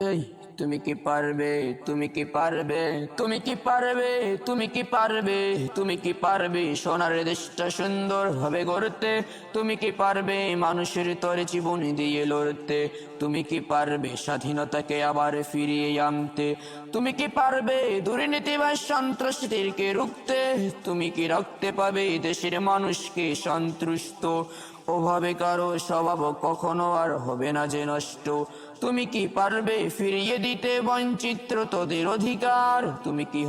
এই তুমি কি পারবে তুমি কি পারবে তুমি কি পারবে তুমি কি পারবে তুমি কি পারবে সোনার দেশটা সুন্দর ভাবে গড়তে তুমি কি পারবে মানুষের তরে জীবন দিয়ে লড়তে তুমি কি পারবে স্বাধীনতাকে আবার ফিরিয়ে আনতে তুমি কি পারবে দুর্নীতিবাস সন্ত্রাসীদেরকে রুখতে তুমি কি রাখতে পাবে দেশের মানুষকে সন্তুষ্ট ওভাবে কারও স্বভাব কখনো আর হবে না যে নষ্ট তুমি কি পারবে ফিরিয়ে দিতে বঞ্চিত্র তোদের অধিকার। তুমি কি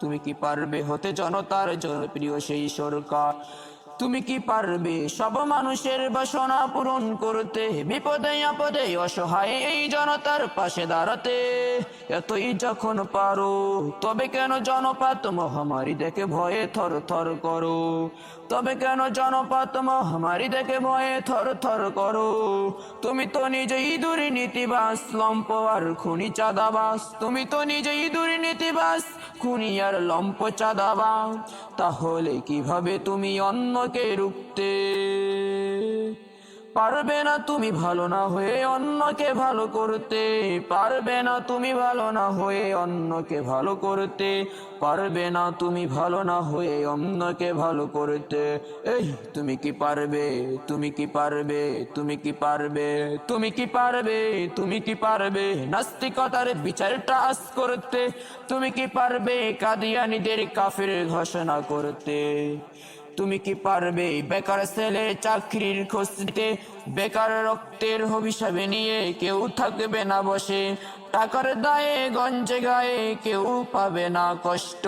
তুমি কি পারবে হতে জনতার জনপ্রিয় সেই সরকার? তুমি কি পারবে? সব মানুষের বাসনা পূরণ করতে, বিপদে আপদে অসহায় এই জনতার পাশে দাঁড়াতে। এতই যখন পারো, তবে কেন জনপাত মহামারী দেখে ভয়ে থর থর করো? তবে কেন জনপাত মহামারী দেখে ভয়ে থর থর করো? তুমি তো নিজেই দুর্নীতিবাস লম্প আর খুনি চাঁদাবাস তুমি তো নিজেই দুর্নীতিবাস খুনি আর লম্প চাঁদাবাস তাহলে কীভাবে তুমি অন্যকে রুখতে। পারবে না তুমি ভালো না হয়ে অন্যকে ভালো করতে। পারবে না তুমি ভালো না হয়ে অন্যকে ভালো করতে। পারবে না তুমি ভালো না হয়ে অন্যকে ভালো করতে। এই, তুমি কি পারবে? তুমি কি পারবে? তুমি কি পারবে? তুমি কি পারবে? তুমি কি পারবে? নাস্তিকতার বিচারটা আস করতে। তুমি কি পারবে? কাদিয়ানিদের কাফের ঘোষণা করতে। তুমি কি পারবে? বেকার ছেলে চাকরির খোঁজ বেকার রক্তের হিসাবে নিয়ে কেউ থাকবে না বসে। টাকার দায়ে গঞ্জে গায়ে কেউ পাবে না কষ্ট।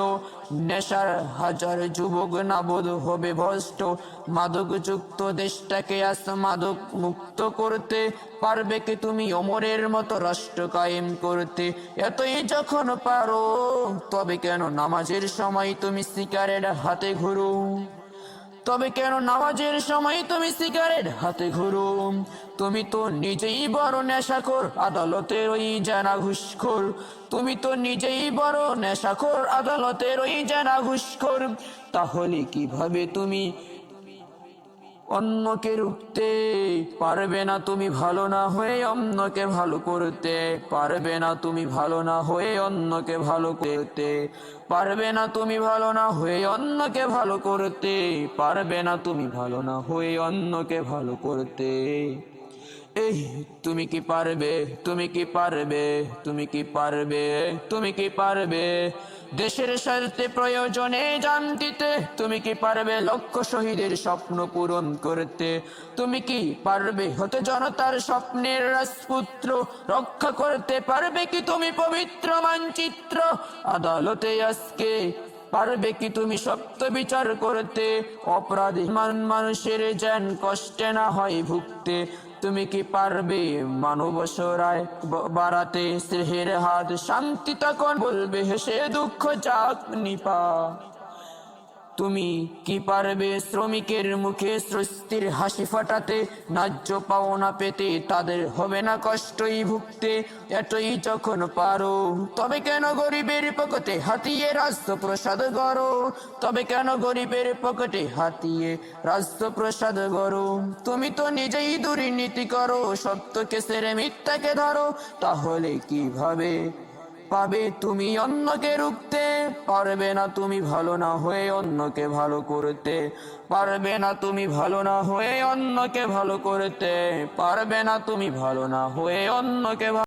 নেশার হাজার যুবক নাবোধ হবে ভষ্ট মাদক যুক্ত দেশটাকে আস মাদক মুক্ত করতে পারবে কি তুমি? অমরের মতো রাষ্ট্র কায়েম করতে। এতই যখন পারো, তবে কেন নামাজের সময় তুমি সিগারেট হাতে ঘুরো? তবে কেন নামাজের সময় তুমি সিগারেট হাতে ঘুরো তুমি তো নিজেই বড় নেশাখোর, আদালতের ওই জানা ঘুষখোর। তুমি তো নিজেই বড় নেশাখোর, আদালতের ওই জানা ঘুষখোর। তাহলে কীভাবে তুমি অন্যকে রুখতে পারবে না তুমি ভালো না হয়ে অন্যকে ভালো করতে পারবে না তুমি ভালো না হয়ে অন্যকে ভালো করতে পারবে না তুমি ভালো না হয়ে অন্যকে ভালো করতে পারবে না তুমি ভালো না হয়ে অন্যকে ভালো করতে এই, তুমি কি পারবে? তুমি কি পারবে? তুমি কি পারবে? তুমি কি পারবে? দেশের স্বার্থে প্রয়োজনে জান দিতে, তুমি কি পারবে লক্ষ শহীদের স্বপ্ন পূরণ করতে? তুমি কি পারবে হতে জনতার স্বপ্নের রাজপুত্র রক্ষা করতে? পারবে কি তুমি পবিত্র মানচিত্র? আদালতে আজকে পারবে কি তুমি সত্য বিচার করতে? অপরাধী মান মানুষের যেন কষ্টে না হয় ভুগতে। তুমি কি পারবে মানব সরায় বাড়াতে? স্নেহের হাত শান্তি তখন বলবে হেসে দুঃখ যাক নিপা। তুমি কি পারবে শ্রমিকের মুখে স্বস্তির হাসি ফাটাতে? ন্যায্য পাওনা পেতে তাদের হবে না কষ্টই ভুগতে। এতই যখন পারো, তবে কেন গরিবের পকেটে হাতিয়ে রাষ্ট্র প্রসাদ করো তবে কেন গরিবের পকেটে হাতিয়ে রাষ্ট্র প্রসাদ গড়ো? তুমি তো নিজেই দুর্নীতি করো সত্যকে সেরে মিথ্যাকে ধরো। তাহলে কীভাবে পাবে তুমি অন্যকে রুখতে, পারবে না তুমি ভালো না হয়ে অন্যকে ভালো করতে। পারবে না তুমি ভালো না হয়ে অন্যকে ভালো করতে, পারবে না তুমি ভালো না হয়ে অন্যকে